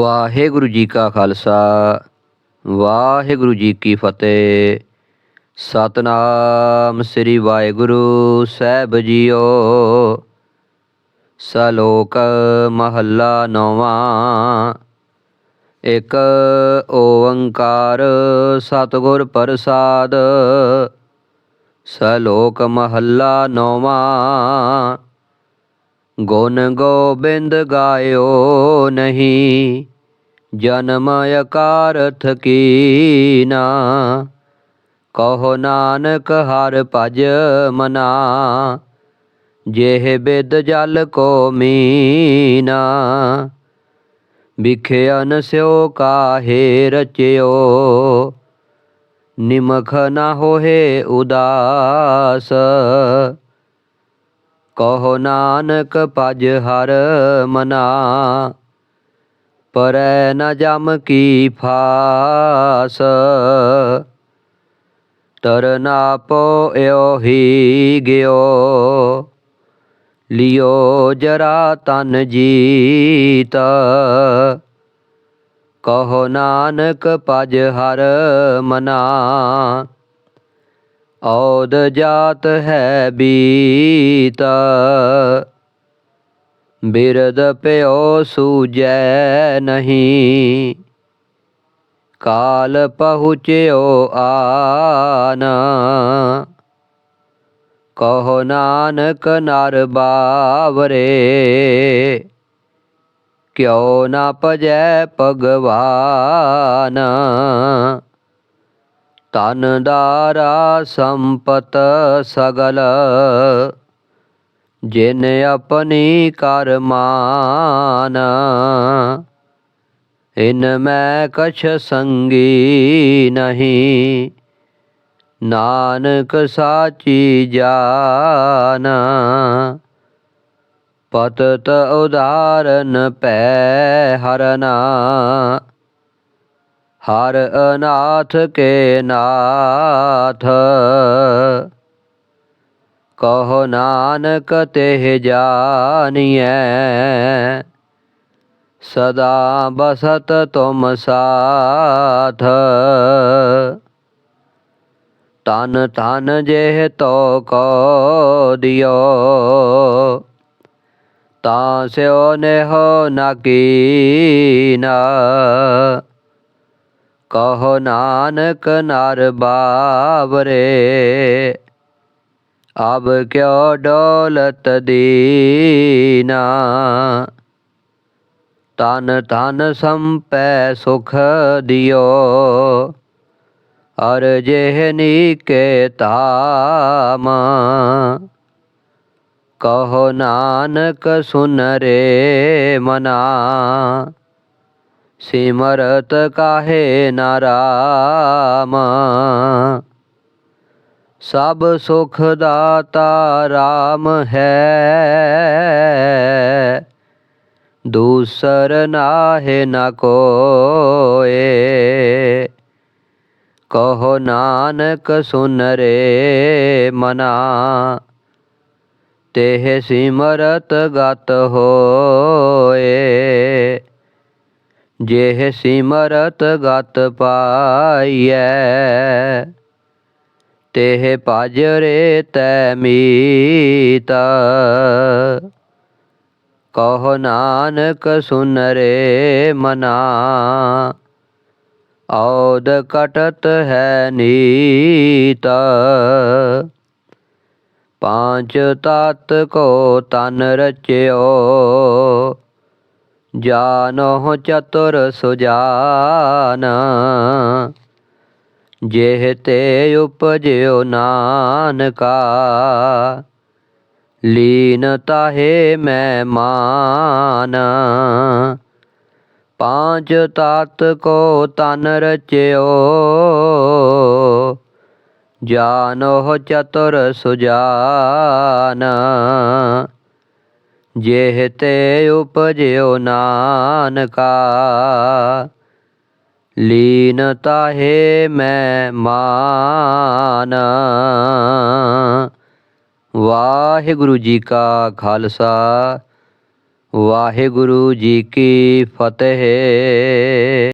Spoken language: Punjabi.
ਵਾਹਿਗੁਰੂ ਜੀ ਕਾ ਖਾਲਸਾ, ਵਾਹਿਗੁਰੂ ਜੀ ਕੀ ਫਤਿਹ। ਸਤਨਾਮ ਸ੍ਰੀ ਵਾਹਿਗੁਰੂ ਸਾਹਿਬ ਜੀਓ। ਸਲੋਕ ਮਹੱਲਾ ਨੌਵਾਂ। ਇੱਕ ਓੰਕਾਰ ਸਤਿਗੁਰ ਪ੍ਰਸਾਦ। ਸਲੋਕ ਮਹੱਲਾ ਨੌਵਾਂ। ਗੁਣ ਗੋਬਿੰਦ ਗਾਇਓ। ਨਹੀਂ, ਜਨਮ ਅਕਾਰਥ ਕੀਨਾ ਕਹੋ ਨਾਨਕ ਹਰ ਭਜ ਮਨਾ, ਜਿਹ ਬਿਦ ਜਲ ਕੋ ਮੀਨਾ। ਵਿਖਿਆਨ ਸਿਓ ਕਾਹੇ ਰਚਿਓ, ਨਿਮਖ ਨਾ ਹੋਏ ਉਦਾਸ। ਕਹੋ ਨਾਨਕ ਭਜ ਹਰ ਮਨਾ। ਪਰੈ ਨ ਜਮ ਕੀ ਫਾਸ। ਤਰਨਾ ਪੋ ਪੋਇਓ ਹੀ ਗਿਓ। ਲਿਓ ਜਰਾ ਤਨ ਜੀਤ। ਕਹੋ ਨਾਨਕ ਭਜ ਹਰ ਮਨਾ। ਔਦ ਜਾਤ ਹੈ ਬੀਤ। ਬਿਰਦ ਪਿਓ ਸੂਜੈ ਨਹੀਂ। ਕਾਲ ਪਹੁੰਚਿਓ ਆਨ। ਕਹੋ ਨਾਨਕ ਨਰ ਬਾਵਰੇ। ਕਿਉ ਨਾ ਭਜੈ ਭਗਵਾਨ। ਤਨ ਦਾਰਾ ਸੰਪਤ ਸਗਲ। ਜਿਨ ਆਪਣੀ ਕਰ ਕਰਮਾਨ ਇਨ ਮੈਂ ਕਛ ਸੰਗੀ ਨਹੀਂ। ਨਾਨਕ ਸਾਚੀ ਜਾਨ, ਪਤਤ ਉਦਾਰਨ ਪੈ ਹਰਨਾ ਹਰ ਅਨਾਥ ਕੇ ਨਾਥ ਕਹੋ ਨਾਨਕ ਤੇ ਜਾਣੀਐ ਸਦਾ ਬਸਤ ਤੁਮ ਸਾਥ। ਤਨ ਤਨ ਜੇ ਤੋ ਕੋ ਦਿਓ। ਤਾਂ ਸਿਓ ਨੇ ਹੋ ਨਾ। ਕੀਨਾ ਕਹੋ ਨਾਨਕ ਨਰ ਬਾਵਰੇ। ਅਬ ਕਿਉ ਡੋਲਤ ਦੀਨਾ ਤਨ ਤਨ ਸੰਪੈ ਸੁਖ ਦਿਓ ਅਰ ਜਿਹ ਨੀਕੇ ਤਾਮ ਕਹੋ ਨਾਨਕ ਸੁਨ ਰੇ ਮਨਾ ਸਿਮਰਤ ਕਾਹੇ ਨਾਰਾਮ ਸਭ ਸੁਖ ਦਾਤਾ RAM ਹੈ। ਦੂਸਰ ਨਾਹਿ ਨ ਕੋਏ। ਕਹੋ ਨਾਨਕ ਸੁਨ ਰੇ ਮਨਾ। ਤੇਹ ਸਿਮਰਤ ਗਤ ਹੋਏ। ਜਿਹ ਸਿਮਰਤ ਗਤ ਪਾਈਐ। ਤੇਹ ਭਜ ਰੇ ਤੈ ਮੀਤ। ਕਹੋ ਨਾਨਕ ਸੁਨ ਰੇ ਮਨਾ। ਔਦ ਕਟਤ ਹੈ ਨੀਤ। ਪਾਂਚ ਤਤ ਕੋ ਤਨ ਰਚਿਓ। ਜਾਨੋ ਚਤੁਰ ਸੁਜਾਨ। ਜਿਹ ਤੇ ਉਪਜਿਓ ਨਾਨਕਾ, ਲੀਨ ਤਾਹੇ ਮੈਂ ਮਾਨ। ਪਾਂਚ ਤਤ ਕੋ ਤਨ ਰਚਿਓ ਜਾਨੋ ਚਤੁਰ ਸੁਜਾਨ। ਜਿਹ ਤੇ ਉਪਜਿਓ ਨਾਨਕਾ ਲੀਨ ਹੈ ਮੈਂ ਮਾਨ। ਵਾਹਿਗੁਰੂ ਜੀ ਕਾ ਖਾਲਸਾ ਵਾਹਿਗੁਰੂ ਜੀ ਕੀ ਫਤਿਹ।